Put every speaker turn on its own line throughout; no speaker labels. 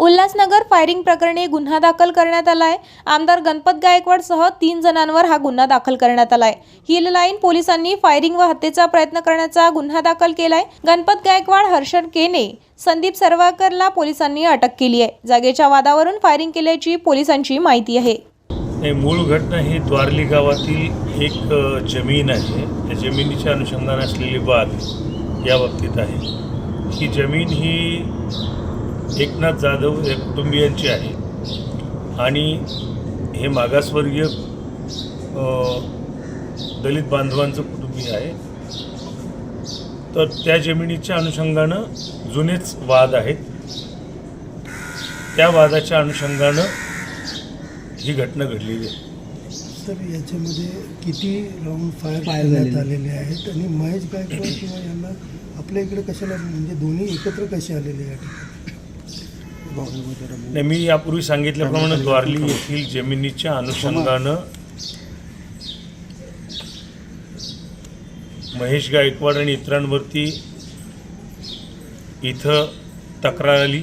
Ulhasnagar firing प्रकरणी गुन्हा दाखल करण्यात आलाय. आमदार गणपत गायकवाडसह तीन जणांवर हा गुन्हा दाखल करण्यात आलाय. हिल लाईन पोलिसांनी फायरिंग व हत्येचा प्रयत्न करण्याचा गुन्हा दाखल केलाय. गणपत गायकवाड हर्षद केने संदीप सरवाकरला पोलिसांनी अटक केली आहे. जागेच्या वादावरून फायरिंग केल्याची पोलिसांची माहिती आहे.
मूळ घटना ही द्वारली गावातील एक जमीन आहे. त्या जमिनीच्या अनुषंगाने असलेली वाद या बाबतीत आहे. ही जमीन ही एकनाथ जाधव या कुटुंबियांची आहे आणि हे मागासवर्गीय दलित बांधवांचं कुटुंबीय आहे. तर त्या जमिनीच्या अनुषंगानं जुनेच वाद आहेत. त्या वादाच्या अनुषंगानं ही घटना घडलेली आहे.
सर याच्यामध्ये किती राऊंड फायर
फायर
करण्यात
झालेले.
आलेले आहेत आणि महेश गायकवाड किंवा यांना आपल्या इकडे कशाला म्हणजे दोन्ही एकत्र कसे आलेले या ठिकाणी
नाही मी यापूर्वी सांगितल्याप्रमाणे द्वारली येथील जमिनीच्या अनुषंगानं महेश गायकवाड आणि इतरांवरती इथं तक्रार आली.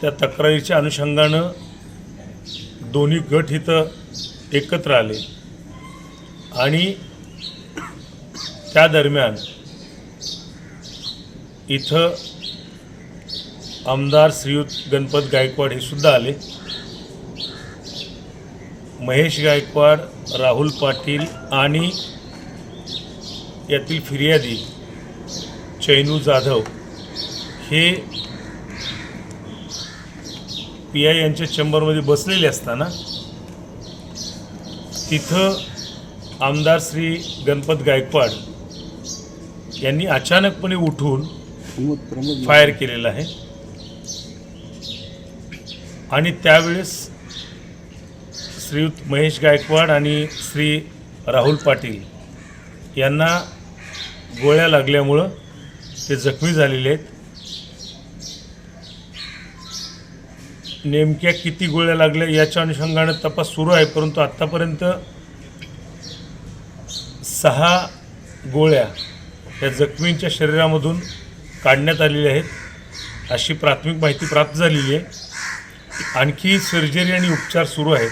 त्या तक्रारीच्या अनुषंगानं दोन्ही गट इथं एकत्र आले आणि त्या दरम्यान इथं आमदार श्रीयुत गणपत गायकवाड हे सुद्धा आले. महेश गायकवाड राहुल पाटील आणि यातील फिर्यादी चैनू जाधव हे पी आय यांच्या चेंबरमध्ये बसलेले असताना तिथं आमदार श्री गणपत गायकवाड यांनी अचानकपणे उठून फायर केलेला आहे. आणि त्यावेळेस श्रीयुत महेश गायकवाड आणि श्री राहुल पाटील यांना गोळ्या लागल्यामुळं ते जखमी झालेले आहेत. नेमक्या किती गोळ्या लागल्या याच्या अनुषंगानं तपास सुरू आहे परंतु आत्तापर्यंत सहा गोळ्या या जखमींच्या शरीरामधून काढण्यात आलेल्या आहेत. अशी प्राथमिक माहिती प्राप्त झालेली आहे. आणखी सर्जरी आणि उपचार सुरू आहेत.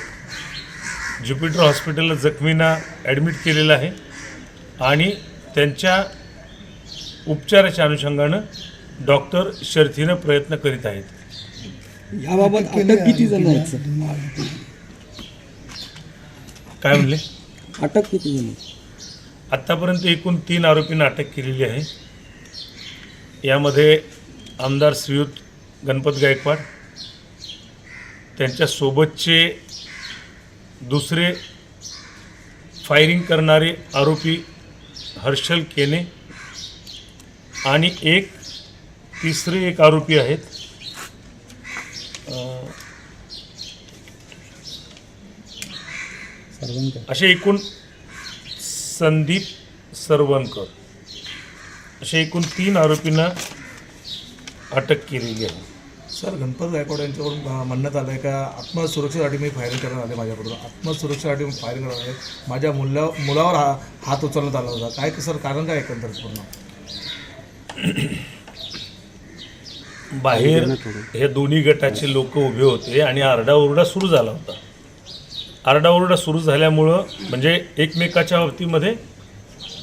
ज्युपिटर हॉस्पिटलला जखमींना ॲडमिट केलेलं आहे. आणि त्यांच्या उपचाराच्या अनुषंगानं डॉक्टर शर्थीनं प्रयत्न करीत आहेत.
याबाबत अटक किती जण आहेत
काय म्हणले?
अटक किती जण आहेत?
आत्तापर्यंत एकूण तीन आरोपींना अटक केलेली आहे. यामध्ये आमदार श्रीयुत गणपत गायकवाड त्यांच्यासोबतचे दुसरे फायरिंग करणारे आरोपी हर्षल केने आणि एक तिसरे एक आरोपी आहेत. असे एकूण संदीप सरवणकर. असे एकूण तीन आरोपींना अटक केलेली आहे.
सर गणपत गायकवाड यांच्याकडून म्हणण्यात आलं आहे का आत्मसुरक्षेसाठी मी फायरिंग करण्यात आले माझ्याकडून. आत्मसुरक्षेसाठी मी फायरिंग करणार आहे. माझ्या मुला मुलावर हा हात उचलण्यात आला होता. काय सर कारण काय एकंदरीत पूर्ण?
बाहेर हे दोन्ही गटाचे लोक उभे होते आणि आरडाओरडा सुरू झाला होता. आरडाओरडा सुरू झाल्यामुळं म्हणजे एकमेकाच्या बाबतीमध्ये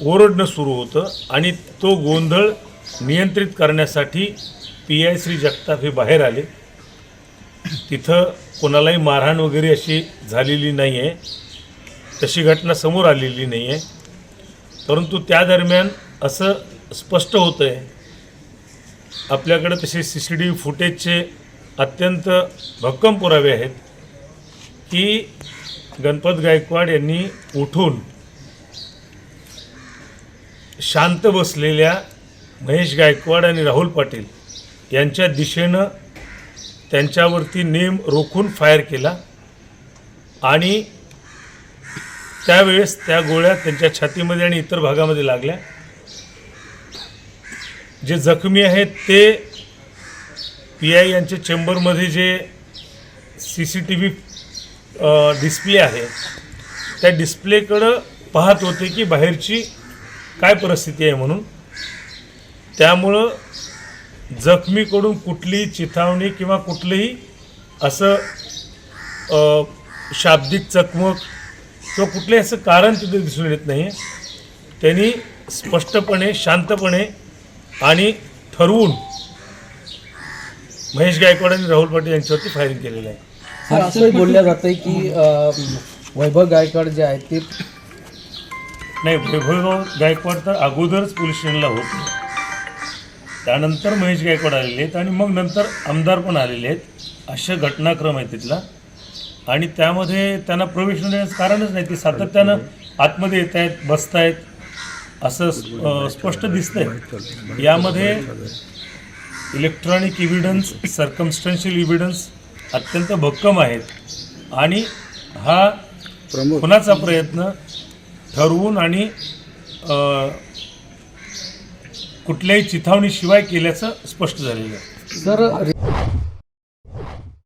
ओरडणं सुरू होतं आणि तो गोंधळ नियंत्रित करण्यासाठी पी आय श्री जगताप हे बाहेर आले. तिथं कोणालाही मारहाण वगैरे अशी झालेली नाही आहे तशी घटना समोर आलेली नाही आहे परंतु त्या दरम्यान असं स्पष्ट होतं आहे आपल्याकडे तसे सी सी टी व्ही फुटेजचे अत्यंत भक्कम पुरावे आहेत की गणपत गायकवाड यांनी उठून शांत बसलेल्या महेश गायकवाड आणि राहुल पाटील यांच्या दिशेनं त्यांच्यावरती नेम रोखून फायर केला. आणि त्यावेळेस त्या गोळ्या त्यांच्या छातीमध्ये आणि इतर भागामध्ये लागल्या. जे जखमी आहेत ते पी आय यांच्या चेंबरमध्ये जे C C T V display आहे त्या डिस्प्लेकडं पाहत होते की बाहेरची काय परिस्थिती आहे म्हणून? त्यामुळं जखमीकडून कुठलीही चिथावणी किंवा कुठलंही असं शाब्दिक चकमक किंवा कुठलंही असं कारण तिथे दिसून येत नाही. त्यांनी स्पष्टपणे शांतपणे आणि ठरवून महेश गायकवाड आणि राहुल पाटील यांच्यावरती फायरिंग केलेलं आहे.
असंही बोललं जातंय की वैभव गायकवाड जे आहेत ते
नाही वैभव गायकवाड तर अगोदरच पोलीस स्टेशनला होते. त्यानंतर महेश गायकवाड आलेले आहेत आणि मग नंतर आमदार पण आलेले आहेत. अशा घटनाक्रम आहे तिथला. आणि त्यामध्ये त्यांना प्रवेश देण्याचं कारणच नाही ते सातत्यानं आतमध्ये येत आहेत बसत आहेत असं स्पष्ट दिसतंय. यामध्ये इलेक्ट्रॉनिक इव्हिडन्स सर्कमस्टन्शियल इव्हिडन्स अत्यंत भक्कम आहेत. आणि हा खुनाचा प्रयत्न ठरवून आणि कुठल्याही चिथावणीशिवाय केल्याचं स्पष्ट झालेलं आहे.
सर